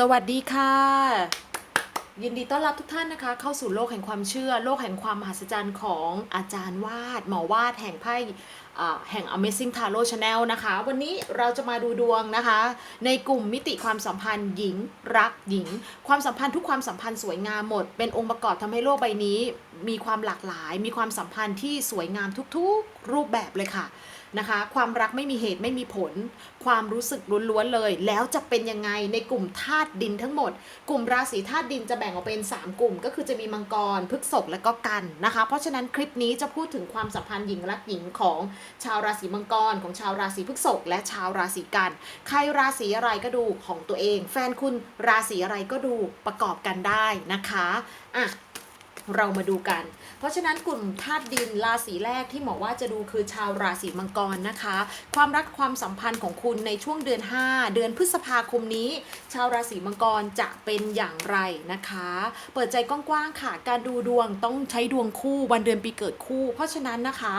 สวัสดีค่ะ ยินดีต้อนรับทุกท่านนะคะ เข้าสู่โลกแห่งความเชื่อ โลกแห่งความมหัศจรรย์ของอาจารย์วาด หมอวาดแห่งไพ่แห่ง Amazing Tarot Channel นะคะ วันนี้เราจะมาดูดวงนะคะ ในกลุ่มมิติความสัมพันธ์หญิง รักหญิง ความสัมพันธ์ทุกความสัมพันธ์สวยงามหมด เป็นองค์ประกอบทำให้โลกใบนี้ มีความหลากหลาย มีความสัมพันธ์ที่สวยงามทุกๆ รูปแบบเลยค่ะ นะคะ ความรักไม่มีเหตุไม่มีผล ความรู้สึกล้วนๆเลย แล้วจะเป็นยังไงในกลุ่มธาตุดินทั้งหมด กลุ่มราศีธาตุดินจะแบ่งออกเป็น 3 กลุ่ม ก็คือจะมีมังกรพฤษภและก็กันนะคะ เพราะฉะนั้นคลิปนี้จะพูดถึงความสัมพันธ์หญิงรักหญิงของชาวราศีมังกรของชาวราศีพฤษภและชาวราศีกัน ใครราศีอะไรก็ดูของตัวเอง แฟนคุณราศีอะไรก็ดูประกอบกันได้นะคะอะ เรามาดูกัน เพราะฉะนั้นกลุ่มธาตุดินราศีแรกที่หมอว่าจะดูคือชาวราศีมังกรนะคะ ความรักความสัมพันธ์ของคุณในช่วงเดือน 5 เดือนพฤษภาคมนี้ ชาวราศีมังกรจะเป็นอย่างไรนะคะ เปิดใจกว้างๆค่ะ การดูดวงต้องใช้ดวงคู่วันเดือนปีเกิดคู่ เพราะฉะนั้นนะคะ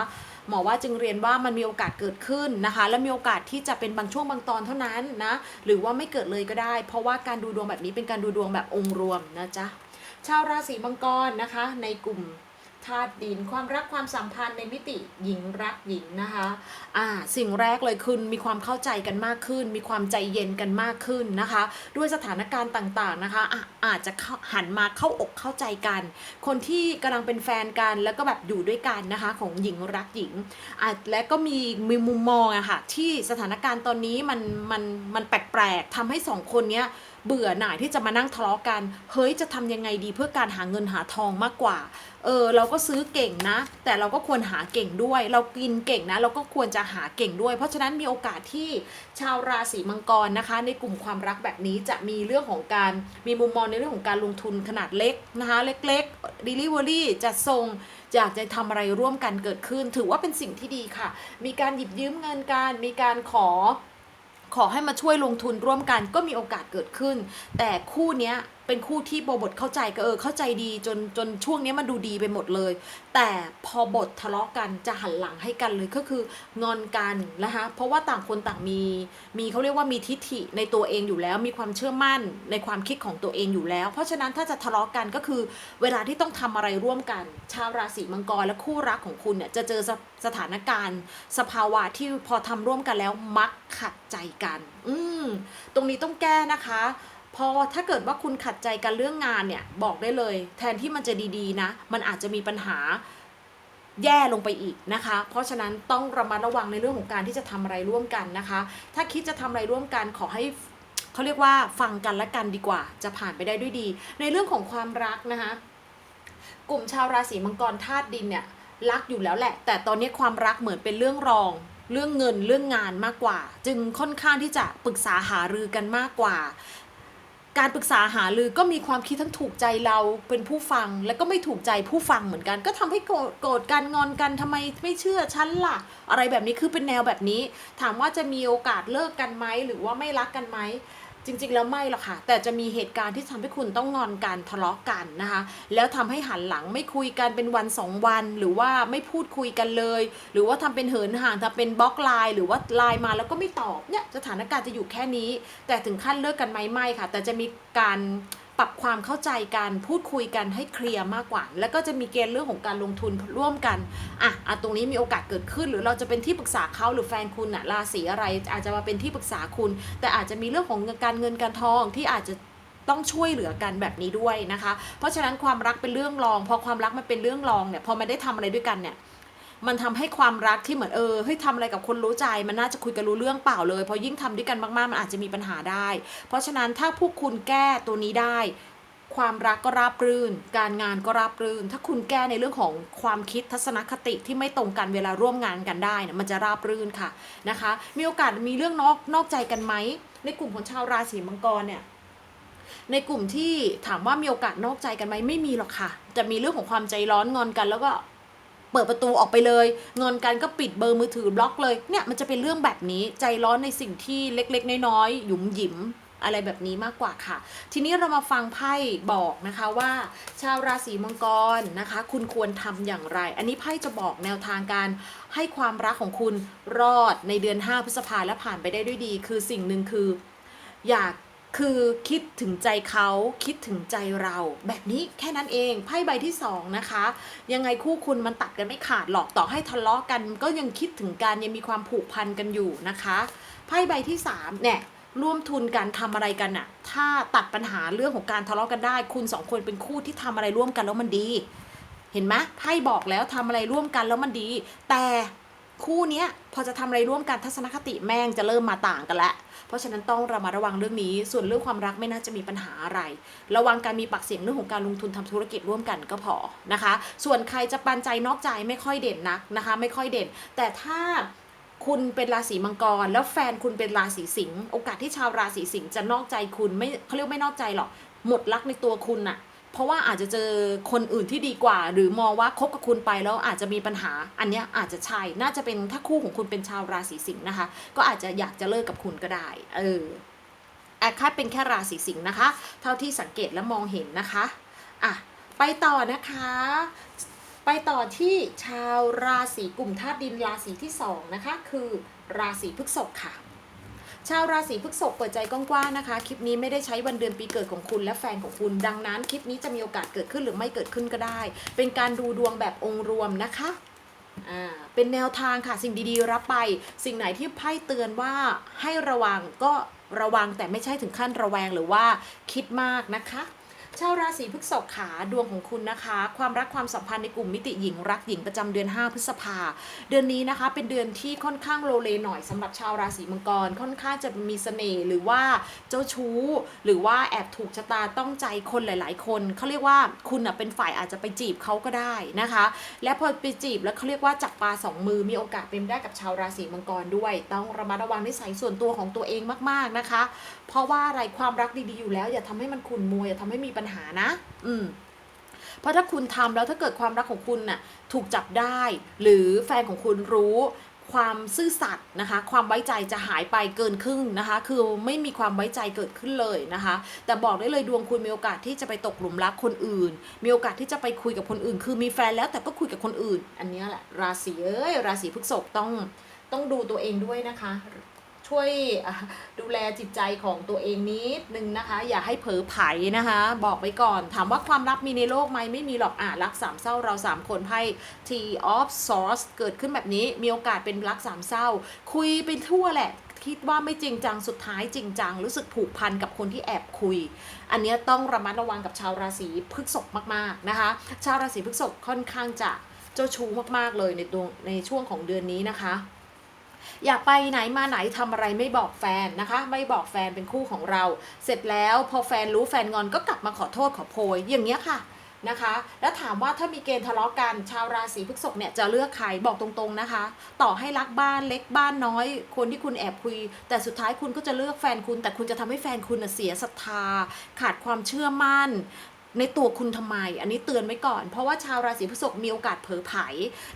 หมอว่าจึงเรียนว่ามันมีโอกาสเกิดขึ้นนะคะ และมีโอกาสที่จะเป็นบางช่วงบางตอนเท่านั้นนะ หรือว่าไม่เกิดเลยก็ได้ เพราะว่าการดูดวงแบบนี้เป็นการดูดวงแบบองค์รวมนะจ๊ะ ชาวราศีมังกรนะคะ ในกลุ่มธาตุดินความรักความสัมพันธ์ในมิติหญิงรักหญิงนะคะอ่าสิ่งแรกเลยคือมีความเข้าใจกันมากขึ้น มีความใจเย็นกันมากขึ้นนะคะ ด้วยสถานการณ์ต่างๆนะคะอะอาจจะหันมาเข้าอกเข้าใจกัน คนที่กำลังเป็นแฟนกันแล้วก็แบบอยู่ด้วยกันนะคะ ของหญิงรักหญิงอะและก็มีมีมุมมองอะค่ะที่สถานการณ์ตอนนี้มันมันมันแปลกๆทำให้สองคนเนี้ย เบื่อหน่ายที่จะมานั่งทะเลาะกัน เฮ้ยจะทำยังไงดีเพื่อการหาเงินหาทองมากกว่า เออเราก็ซื้อเก่งนะ แต่เราก็ควรหาเก่งด้วย เรากินเก่งนะ เราก็ควรจะหาเก่งด้วย เพราะฉะนั้นมีโอกาสที่ชาวราศีมังกรนะคะ ในกลุ่มความรักแบบนี้จะมีเรื่องของการมีมุมมองในเรื่องของการลงทุนขนาดเล็กนะคะเล็กๆ delivery จะส่งอยากจะทำอะไรร่วมกันเกิดขึ้น ถือว่าเป็นสิ่งที่ดีค่ะ มีการหยิบยืมเงินกัน มีการขอ ขอให้มาช่วยลงทุนร่วมกันก็มีโอกาสเกิดขึ้น แต่คู่เนี้ย เป็นคู่ที่โบบทเข้าใจก็เออเข้าใจดีจนจนช่วงนี้มันดูดีไปหมดเลย แต่พอบททะเลาะกันจะหันหลังให้กันเลยก็คืองอนกันนะคะเพราะว่าต่างคนต่างมี มีเขาเรียกว่ามีทิฐิในตัวเองอยู่แล้ว มีความเชื่อมั่นในความคิดของตัวเองอยู่แล้ว เพราะฉะนั้นถ้าจะทะเลาะกันก็คือ เวลาที่ต้องทำอะไรร่วมกัน ชาวราศีมังกรและคู่รักของคุณเนี่ยจะเจอสสถานการณ์ สภาวะที่พอทำร่วมกันแล้วมักขัดใจกัน อืมตรงนี้ต้องแก้นะคะ พอถ้าเกิดว่าคุณขัดใจกันเรื่องงานเนี่ยบอกได้เลย แทนที่มันจะดีๆนะ มันอาจจะมีปัญหาแย่ลงไปอีกนะคะ เพราะฉะนั้นต้องระมัดระวังในเรื่องของการที่จะทำอะไรร่วมกันนะคะ ถ้าคิดจะทำอะไรร่วมกันขอให้เขาเรียกว่าฟังกันและกันดีกว่า จะผ่านไปได้ด้วยดี ในเรื่องของความรักนะคะ กลุ่มชาวราศีมังกรธาตุดินเนี่ยรักอยู่แล้วแหละ แต่ตอนนี้ความรักเหมือนเป็นเรื่องรองเรื่องเงินเรื่องงานมากกว่า จึงค่อนข้างที่จะปรึกษาหารือกันมากกว่า การปรึกษาหารือก็มีความคิดทั้งถูกใจเราเป็นผู้ฟัง และก็ไม่ถูกใจผู้ฟังเหมือนกัน ก็ทำให้โกรธโกรธกันงอนกันทำไมไม่เชื่อฉันล่ะ อะไรแบบนี้คือเป็นแนวแบบนี้ ถามว่าจะมีโอกาสเลิกกันไหมหรือว่าไม่รักกันไหม จริงๆ แล้วไม่หรอกค่ะ แต่จะมีเหตุการณ์ที่ทำให้คุณต้องงอนกันทะเลาะกันนะคะ แล้วทำให้หันหลังไม่คุยกันเป็นวันสองวัน หรือว่าไม่พูดคุยกันเลย หรือว่าทำเป็นเหินห่างทำเป็นบล็อกไลน์หรือว่าไลน์มาแล้วก็ไม่ตอบเนี่ยสถานการณ์จะอยู่แค่นี้ แต่ถึงขั้นเลิกกันไหมไม่ค่ะ แต่จะมีการ ปรับความเข้าใจกันพูดคุยกันให้เคลียร์มากกว่า แล้วก็จะมีเกณฑ์เรื่องของการลงทุนร่วมกันอะอะตรงนี้มีโอกาสเกิดขึ้น หรือเราจะเป็นที่ปรึกษาเขาหรือแฟนคุณอะราศีอะไร อาจจะมาเป็นที่ปรึกษาคุณ แต่อาจจะมีเรื่องของการเงินการทองที่อาจจะต้องช่วยเหลือกันแบบนี้ด้วยนะคะ เพราะฉะนั้นความรักเป็นเรื่องรอง พอความรักมันเป็นเรื่องรองเนี่ยพอมันได้ทำอะไรด้วยกันเนี่ย มันทำให้ความรักที่เหมือนเออเฮ้ยทำอะไรกับคนรู้ใจ มันน่าจะคุยกันรู้เรื่องเปล่าเลยพอยิ่งทำด้วยกันมากๆ มันอาจจะมีปัญหาได้ เพราะฉะนั้นถ้าพวกคุณแก้ตัวนี้ได้ ความรักก็ราบรื่น การงานก็ราบรื่น ถ้าคุณแก้ในเรื่องของความคิดทัศนคติที่ไม่ตรงกันเวลาร่วมงานกันได้นะมันจะราบรื่นค่ะนะคะ มีโอกาสมีเรื่องนอกนอกใจกันไหมในกลุ่มของชาวราศีมังกรเนี่ยในกลุ่มที่ถามว่ามีโอกาสนอกใจกันไหมไม่มีหรอกค่ะ จะมีเรื่องของความใจร้อนงอนกัน แล้วก็ เปิดประตูออกไปเลยงอนกันก็ปิดเบอร์มือถือบล็อกเลยเนี่ยมันจะเป็นเรื่องแบบนี้ใจร้อนในสิ่งที่เล็กๆ น้อยๆหยุมหยิมอะไรแบบนี้มากกว่าค่ะ ทีนี้เรามาฟังไพ่บอกนะคะว่า ชาวราศีมังกรนะคะ คุณควรทำอย่างไร อันนี้ไพ่จะบอกแนวทางการให้ความรักของคุณรอดในเดือน 5 พฤษภาและผ่านไปได้ด้วยดี คือสิ่งหนึ่งคือ อยาก คือคิดถึงใจเขาคิดถึงใจเรา แบบนี้แค่นั้นเองไพ่ใบที่สองนะคะ ยังไงคู่คุณมันตัดกันไม่ขาดหรอกต่อให้ทะเลาะกัน ก็ยังคิดถึงกันยังมีความผูกพันกันอยู่นะคะไพ่ใบที่สามเนี่ยร่วมทุนกันทำอะไรกันอะถ้าตัดปัญหาเรื่องของการทะเลาะกันได้ คุณสองคนเป็นคู่ที่ทำอะไรร่วมกันแล้วมันดี เห็นไหมไพ่บอกแล้วทำอะไรร่วมกันแล้วมันดี แต่ คู่เนี้ยพอจะทำอะไรร่วมกันทัศนคติแม่งจะเริ่มมาต่างกันแล้วเพราะฉะนั้นต้องระมัดระวังเรื่องนี้ ส่วนเรื่องความรักไม่น่าจะมีปัญหาอะไร ระวังการมีปากเสียงเรื่องของการลงทุนทำธุรกิจร่วมกันก็พอนะคะ ส่วนใครจะปันใจนอกใจไม่ค่อยเด่นนักนะคะ ไม่ค่อยเด่น แต่ถ้าคุณเป็นราศีมังกร แล้วแฟนคุณเป็นราศีสิงห์โอกาสที่ชาวราศีสิงห์จะนอกใจคุณไม่เขาเรียกไม่นอกใจหรอกหมดรักในตัวคุณน่ะ เพราะว่าอาจจะเจอคนอื่นที่ดีกว่า หรือมองว่าคบกับคุณไปแล้วอาจจะมีปัญหา อันเนี้ยอาจจะใช่ น่าจะเป็นถ้าคู่ของคุณเป็นชาวราศีสิงห์นะคะ ก็อาจจะอยากจะเลิกกับคุณก็ได้ เออแอาค่าเป็นแค่ราศีสิงห์นะคะ เท่าที่สังเกตและมองเห็นนะคะ อะ ไปต่อนะคะ ไปต่อที่ชาวราศีกลุ่มธาตุดินราศีที่สองนะคะ คือราศีพฤษภค่ะ ชาวราศีพฤษภเปิดใจกว้างๆนะคะ คลิปนี้ไม่ได้ใช้วันเดือนปีเกิดของคุณและแฟนของคุณ ดังนั้นคลิปนี้จะมีโอกาสเกิดขึ้นหรือไม่เกิดขึ้นก็ได้ เป็นการดูดวงแบบองค์รวมนะคะอ่าเป็นแนวทางค่ะสิ่งดีๆ รับไป สิ่งไหนที่ไพ่เตือนว่าให้ระวังก็ระวังแต่ไม่ใช่ถึงขั้นระแวงหรือว่าคิดมากนะคะ ชาวราศีพฤษภขาดวงของคุณนะคะ ความรักความสัมพันธ์ในกลุ่มมิติหญิงรักหญิงประจำเดือน 5 พฤษภา เดือนนี้นะคะ เป็นเดือนที่ค่อนข้างโลเลหน่อยสำหรับชาวราศีมังกรค่อนข้างจะมีเสน่ห์หรือว่าเจ้าชู้ หรือว่าแอบถูกชะตาต้องใจคนหลาย ๆ คนเขาเรียกว่าคุณเป็นฝ่ายอาจจะไปจีบเขาก็ได้นะคะ และพอไปจีบแล้วเขาเรียกว่าจับปลาสองมือมีโอกาสเป็นได้กับชาวราศีมังกรด้วย ต้องระมัดระวังนิสัยส่วนตัวของตัวเองมาก ๆนะคะ เพราะว่าอะไรความรักดีๆอยู่แล้ว อย่าทำให้มันขุ่นมัวอย่าทำให้มีปัญหานะ อืมเพราะถ้าคุณทำแล้วถ้าเกิดความรักของคุณน่ะถูกจับได้ หรือแฟนของคุณรู้ความซื่อสัตย์นะคะ ความไว้ใจจะหายไปเกินครึ่งนะคะ คือไม่มีความไว้ใจเกิดขึ้นเลยนะคะ แต่บอกได้เลยดวงคุณมีโอกาสที่จะไปตกหลุมรักคนอื่น มีโอกาสที่จะไปคุยกับคนอื่น คือมีแฟนแล้วแต่ก็คุยกับคนอื่น อันนี้แหละราศีเอ้ยราศีพฤษภต้องต้องดูตัวเองด้วยนะคะ ช่วยดูแลจิตใจของตัวเองนิดนึงนะคะ อย่าให้เผลอไผนะคะ บอกไว้ก่อน ถามว่าความรักมีในโลกไหมไม่มีหรอกอะรักสามเศร้าเราสามคนไพ่ T of Swords เกิดขึ้นแบบนี้มีโอกาสเป็นรักสามเศร้า คุยไปทั่วแหละคิดว่าไม่จริงจังสุดท้ายจริงจังรู้สึกผูกพันกับคนที่แอบคุย อันเนี้ยต้องระมัดระวังกับชาวราศีพฤษภมากๆนะคะ ชาวราศีพฤษภค่อนข้างจะเจ้าชู้มากๆเลยในดวงในช่วงของเดือนนี้นะคะ อยากไปไหนมาไหนทำอะไรไม่บอกแฟนนะคะ ไม่บอกแฟนเป็นคู่ของเรา เสร็จแล้วพอแฟนรู้แฟนงอนก็กลับมาขอโทษขอโพยอย่างเงี้ยค่ะนะคะ แล้วถามว่าถ้ามีเกณฑ์ทะเลาะกัน ชาวราศีพฤษภเนี่ยจะเลือกใครบอกตรงๆนะคะ ต่อให้รักบ้านเล็กบ้านน้อย คนที่คุณแอบคุย แต่สุดท้ายคุณก็จะเลือกแฟนคุณ แต่คุณจะทำให้แฟนคุณเสียศรัทธา ขาดความเชื่อมั่น ในตัวคุณทำไม อันนี้เตือนไว้ก่อน เพราะว่าชาวราศีพฤษภมีโอกาสเผลอไผ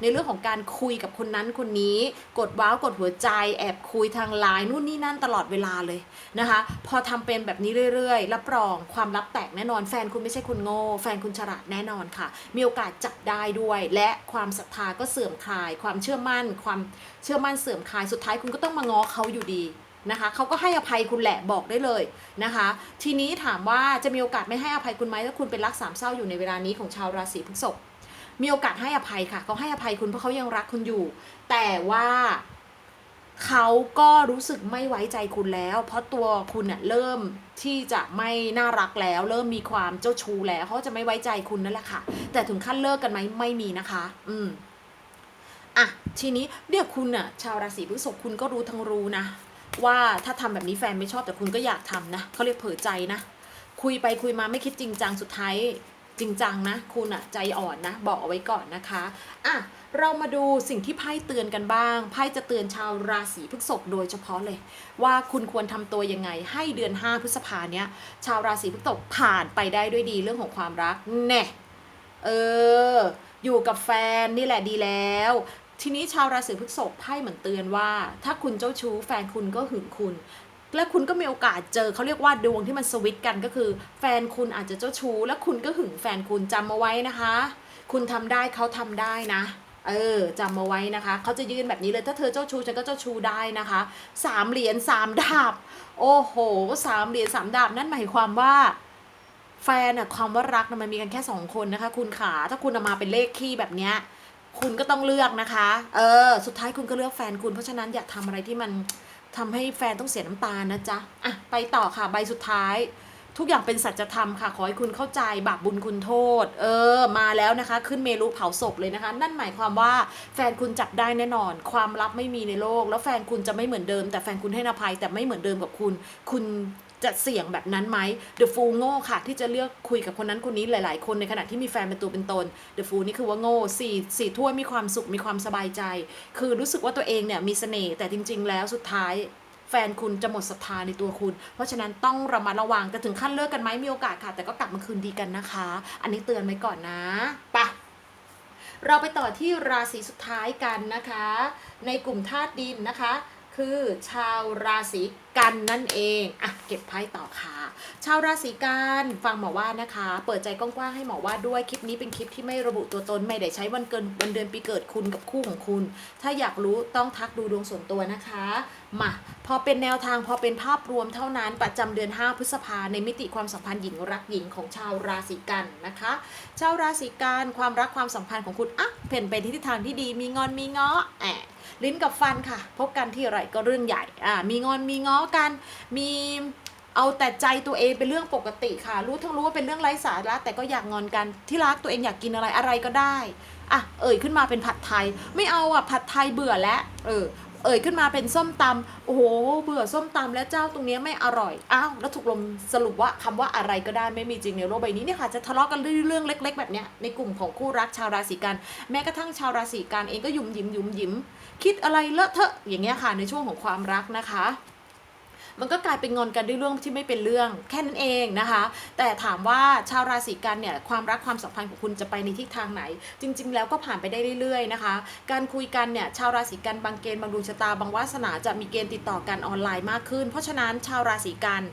ในเรื่องของการคุยกับคนนั้นคนนี้ กดว้าวกดหัวใจ แอบคุยทางไลน์นู่นนี่นั่นตลอดเวลาเลยนะคะ พอทำเป็นแบบนี้เรื่อยๆรับรองความลับแตกแน่นอนแฟนคุณไม่ใช่คนโง่แฟนคุณฉลาดแน่นอนค่ะ มีโอกาสจับได้ด้วย และความศรัทธาก็เสื่อมคลาย ความเชื่อมั่น ความเชื่อมั่นเสื่อมคลายสุดท้ายคุณก็ต้องมาง้อเขาอยู่ดี นะคะเขาก็ให้อภัยคุณแหละบอกได้เลยนะคะ ทีนี้ถามว่าจะมีโอกาสไม่ให้อภัยคุณไหมถ้าคุณเป็นรักสามเศร้าอยู่ในเวลานี้ของชาวราศีพฤษภมีโอกาสให้อภัยค่ะเขาให้อภัยคุณเพราะเขายังรักคุณอยู่ แต่ว่าเขาก็รู้สึกไม่ไว้ใจคุณแล้ว เพราะตัวคุณเน่ยเริ่มที่จะไม่น่ารักแล้ว เริ่มมีความเจ้าชู้แล้วเขาจะไม่ไว้ใจคุณนั่นแหละค่ะ แต่ถึงขั้นเลิกกันไหมไม่มีนะคะ อืมอะทีนี้เดี๋ยวคุณน่ะ ชาวราศีพฤษภคุณก็รู้ทั้งรู้นะ ว่าถ้าทำแบบนี้แฟนไม่ชอบแต่คุณก็อยากทำนะเขาเรียกเผลอใจนะ คุยไปคุยมาไม่คิดจริงจังสุดท้ายจริงจังนะ คุณอะใจอ่อนนะ บอกเอาไว้ก่อนนะคะอะเรามาดูสิ่งที่ไพ่เตือนกันบ้าง ไพ่จะเตือนชาวราศีพฤษภโดยเฉพาะเลย ว่าคุณควรทำตัวยังไง ให้เดือน 5 พฤษภาเนี้ย ชาวราศีพฤษภผ่านไปได้ด้วยดีเรื่องของความรักแน่เอออยู่กับแฟนนี่แหละดีแล้ว ทีนี้ชาวราศีพฤษภไพ่เหมือนเตือนว่า ถ้าคุณเจ้าชู้แฟนคุณก็หึงคุณ และคุณก็มีโอกาสเจอเขาเรียกว่าดวงที่มันสวิตกันก็คือ แฟนคุณอาจจะเจ้าชู้ และคุณก็หึงแฟนคุณจำเอาไว้นะคะ คุณทำได้เขาทำได้นะเออจำมาไว้นะคะ เขาจะยืนแบบนี้เลยถ้าเธอเจ้าชู้ฉันก็เจ้าชู้ได้นะคะสามเหรียญสามดาบ โอ้โหสามเหรียญสามดาบนั่นหมายความว่าแฟนอะความว่ารักนะมันมีกันแค่สองคนนะคะ คุณขาถ้าคุณเอามาเป็นเลขคี่แบบเนี้ย คุณก็ต้องเลือกนะคะ เออ สุดท้ายคุณก็เลือกแฟนคุณ เพราะฉะนั้นอย่าทำอะไรที่มันทำให้แฟนต้องเสียน้ำตานะจ๊ะ อะ ไปต่อค่ะ ใบสุดท้าย ทุกอย่างเป็นสัจธรรมค่ะ ขอให้คุณเข้าใจบาปบุญคุณโทษ เออ มาแล้วนะคะ ขึ้นเมรุเผาศพเลยนะคะ นั่นหมายความว่าแฟนคุณจับได้แน่นอน ความลับไม่มีในโลก แล้วแฟนคุณจะไม่เหมือนเดิม แต่แฟนคุณให้อภัยแต่ไม่เหมือนเดิมกับคุณ คุณ จะเสี่ยงแบบนั้นไหม The Fool โง่ค่ะ ที่จะเลือกคุยกับคนนั้นคนนี้หลาย ๆ คนในขณะที่มีแฟนเป็นตัวเป็นตน The Fool นี่คือว่าโง่สี่สี่ถ้วยมีความสุขมีความสบายใจ คือรู้สึกว่าตัวเองเนี่ยมีเสน่ห์แต่จริง ๆ แล้วสุดท้ายแฟนคุณจะหมดศรัทธาในตัวคุณ เพราะฉะนั้นต้องระมัดระวังจะถึงขั้นเลิกกันไหมมีโอกาสค่ะ แต่ก็กลับมาคืนดีกันนะคะ อันนี้เตือนไว้ก่อนนะปะเราไปต่อที่ราศีสุดท้ายกันนะคะ ในกลุ่มธาตุดินนะคะ คือชาวราศีกันนั่นเองอะเก็บไพ่ต่อค่ะ ชาวราศีกันฟังหมอว่านะคะ เปิดใจกว้างๆให้หมอว่าด้วยคลิปนี้เป็นคลิปที่ไม่ระบุตัวตนไม่ได้ใช้วันเกินวันเดือนปีเกิดคุณกับคู่ของคุณ ถ้าอยากรู้ต้องทักดูดวงส่วนตัวนะคะมาพอเป็นแนวทางพอเป็นภาพรวมเท่านั้นประจำเดือน 5 พฤษภาในมิติความสัมพันธ์หญิงรักหญิงของชาวราศีกันนะคะ ชาวราศีกันความรักความสัมพันธ์ของคุณอะเป็นไปในทิศทางที่ดีมีงอนมีเง้อแอะ ลิ้นกับฟันค่ะ พบกันที่ไรก็เรื่องใหญ่อ่ามีงอนมีง้อกันมีเอาแต่ใจตัวเองเป็นเรื่องปกติค่ะ รู้ทั้งรู้ว่าเป็นเรื่องไร้สาระแต่ก็อยากงอนกันที่รักตัวเองอยากกินอะไรอะไรก็ได้อะเอ่ยขึ้นมาเป็นผัดไทย ไม่เอาอะผัดไทยเบื่อแล้วเออ เอ่ยขึ้นมาเป็นส้มตำโอ้โหเบื่อส้มตำแล้วเจ้าตรงนี้ไม่อร่อยอ้าวแล้วถูกลมสรุปว่าคำว่าอะไรก็ได้ไม่มีจริงในโลกใบนี้เนี่ยค่ะจะทะเลาะกันเรื่องเล็ก ๆ แบบเนี้ยในกลุ่มของคู่รักชาวราศีกัน แม้กระทั่งชาวราศีกันเองก็ยุ่มยิ้มยุ่มยิ้มคิดอะไรเลอะเทอะอย่างเงี้ยค่ะในช่วงของความรักนะคะ มันก็กลายเป็นงอนกันด้วยเรื่องที่ไม่เป็นเรื่องแค่นั้นเองนะคะ แต่ถามว่าชาวราศีกันเนี่ยความรักความสัมพันธ์ของคุณจะไปในทิศทางไหน จริง ๆ แล้วก็ผ่านไปได้เรื่อยๆนะคะ การคุยกันเนี่ยชาวราศีกันบางเกณฑ์บางดวงชะตาบางวาสนาจะมีเกณฑ์ติดต่อกันออนไลน์มากขึ้น เพราะฉะนั้นชาวราศีกัน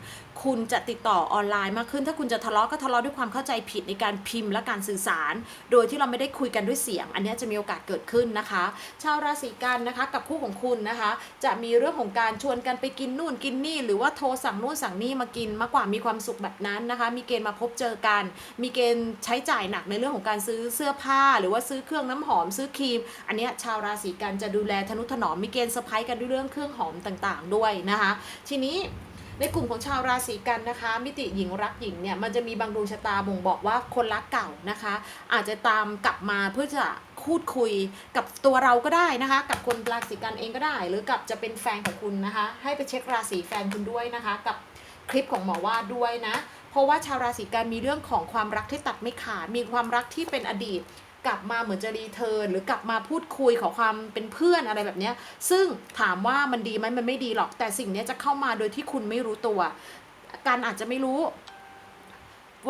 คุณจะติดต่อออนไลน์มากขึ้น ถ้าคุณจะทะเลาะก็ทะเลาะด้วยความเข้าใจผิดในการพิมพ์และการสื่อสาร โดยที่เราไม่ได้คุยกันด้วยเสียง อันนี้จะมีโอกาสเกิดขึ้นนะคะ ชาวราศีกันนะคะกับคู่ของคุณนะคะ จะมีเรื่องของการชวนกันไปกินนู่นกินนี่ หรือว่าโทรสั่งนู่นสั่งนี่มากินมากกว่ามีความสุขแบบนั้นนะคะ มีเกณฑ์มาพบเจอกัน มีเกณฑ์ใช้จ่ายหนักในเรื่องของการซื้อเสื้อผ้า หรือว่าซื้อเครื่องน้ำหอมซื้อครีม อันนี้ชาวราศีกันจะดูแลทนุถนอมมีเกณฑ์เซอร์ไพรส์กันด้วยเรื่องเครื่องหอมต่าง ๆ ด้วยนะคะ ทีนี้ ในกลุ่มของชาวราศีกันนะคะ มิติหญิงรักหญิงเนี่ยมันจะมีบางดวงชะตาบ่งบอกว่าคนรักเก่านะคะ อาจจะตามกลับมาเพื่อจะพูดคุยกับตัวเราก็ได้นะคะ กับคนราศีกันเองก็ได้ หรือกับจะเป็นแฟนของคุณนะคะ ให้ไปเช็คราศีแฟนคุณด้วยนะคะ กับคลิปของหมอว่าดด้วยนะ เพราะว่าชาวราศีกันมีเรื่องของความรักที่ตัดไม่ขาดมีความรักที่เป็นอดีต กลับมาเหมือนจะรีเทิร์นหรือกลับมาพูดคุยขอความเป็นเพื่อนอะไรแบบนี้ซึ่งถามว่ามันดีไหมมันไม่ดีหรอก แต่สิ่งนี้จะเข้ามาโดยที่คุณไม่รู้ตัว การอาจจะไม่รู้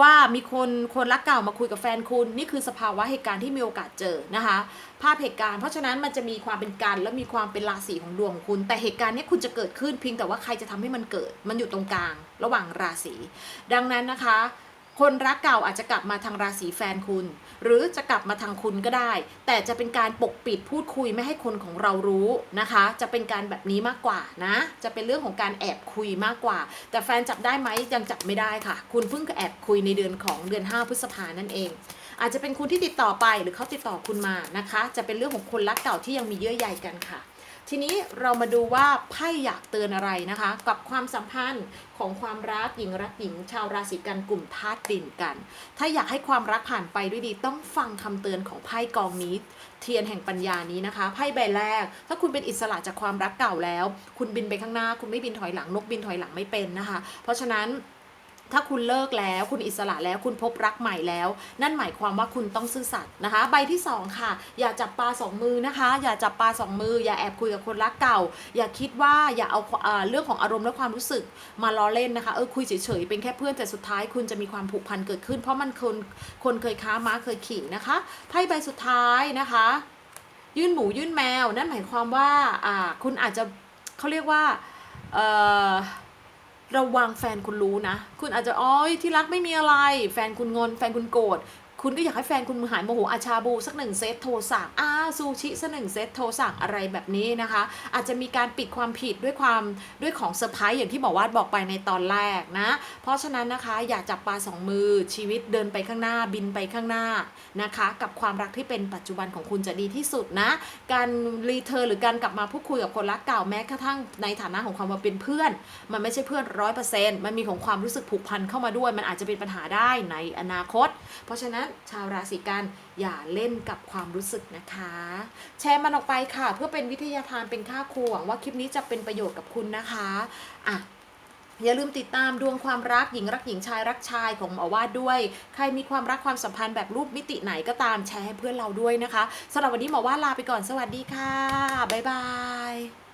ว่ามีคนคนรักเก่ามาคุยกับแฟนคุณ นี่คือสภาวะเหตุการณ์ที่มีโอกาสเจอนะคะ ภาพเหตุการณ์เพราะฉะนั้นมันจะมีความเป็นกันและมีความเป็นราศีของดวงของคุณ แต่เหตุการณ์นี้คุณจะเกิดขึ้นเพียงแต่ว่าใครจะทำให้มันเกิด มันอยู่ตรงกลาง ระหว่างราศีดังนั้นนะคะ คนรักเก่าอาจจะกลับมาทางราศีแฟนคุณ หรือจะกลับมาทางคุณก็ได้ แต่จะเป็นการปกปิดพูดคุยไม่ให้คนของเรารู้นะคะ จะเป็นการแบบนี้มากกว่านะ จะเป็นเรื่องของการแอบคุยมากกว่า แต่แฟนจับได้ไหมยังจับไม่ได้ค่ะ คุณเพิ่งแอบคุยในเดือนของเดือน 5 พฤษภานั่นเอง อาจจะเป็นคุณที่ติดต่อไปหรือเขาติดต่อคุณมานะคะ จะเป็นเรื่องของคนรักเก่าที่ยังมีเยื่อใยกันค่ะ ทีนี้เรามาดูว่าไพ่อยากเตือนอะไรนะคะ กับความสัมพันธ์ของความรักหญิงรักหญิง ชาวราศีกันกลุ่มธาตุดินกัน ถ้าอยากให้ความรักผ่านไปด้วยดี ต้องฟังคำเตือนของไพ่กองนี้ เทียนแห่งปัญญานี้นะคะไพ่ใบแรก ถ้าคุณเป็นอิสระจากความรักเก่าแล้ว คุณบินไปข้างหน้า คุณไม่บินถอยหลังนกบินถอยหลังไม่เป็นนะคะ เพราะฉะนั้น ถ้าคุณเลิกแล้วคุณอิสระแล้วคุณพบรักใหม่แล้ว นั่นหมายความว่าคุณต้องซื่อสัตย์นะคะ ใบที่สองค่ะ อย่าจับปลาสองมือนะคะ อย่าจับปลาสองมือ อย่าแอบคุยกับคนรักเก่า อย่าคิดว่าอย่าเอาเอ่อเรื่องของอารมณ์และความรู้สึกมาล้อเล่นนะคะเออคุยเฉยๆเป็นแค่เพื่อนแต่สุดท้ายคุณจะมีความผูกพันเกิดขึ้น เพราะมันคนคนเคยค้าม้าเคยขิงนะคะไพ่ใบสุดท้ายนะคะ ยื่นหมูยื่นแมว นั่นหมายความว่าอ่าคุณอาจจะเขาเรียกว่าเอ่อ ระวังแฟนคุณรู้นะ คุณอาจจะอ้อยที่รักไม่มีอะไร แฟนคุณงอนแฟนคุณโกรธ คุณก็อยากให้แฟนคุณมือหายโมโหอาชาบูสักหนึ่งเซตโทรสั่งอาซูชิสักหนึ่งเซตโทรสั่งอะไรแบบนี้นะคะ อาจจะมีการปิดความผิดด้วยความด้วยของเซอร์ไพรส์อย่างที่บอกว่าบอกไปในตอนแรกนะ เพราะฉะนั้นนะคะอย่าจับปลาสองมือชีวิตเดินไปข้างหน้าบินไปข้างหน้านะคะ กับความรักที่เป็นปัจจุบันของคุณจะดีที่สุดนะ การรีเทิร์นหรือการกลับมาพูดคุยกับคนรักเก่าแม้กระทั่งในฐานะของความมาเป็นเพื่อน มันไม่ใช่เพื่อนร้อยเปอร์เซ็นต์มันมีของความรู้สึกผูกพันเข้ามาด้วย มันอาจจะเป็นปัญหาได้ในอนาคต เพราะฉะนั้นชาวราศีกันอย่าเล่นกับความรู้สึกนะคะ แชร์มันออกไปค่ะ เพื่อเป็นวิทยาทานเป็นค่าครูหวังว่าคลิปนี้จะเป็นประโยชน์กับคุณนะคะอะอย่าลืมติดตามดวงความรักหญิงรักหญิงชายรักชายของหมอวาดด้วย ใครมีความรักความสัมพันธ์แบบรูปมิติไหนก็ตามแชร์ให้เพื่อนเราด้วยนะคะสำหรับวันนี้หมอวาดลาไปก่อนสวัสดีค่ะ บ๊ายบาย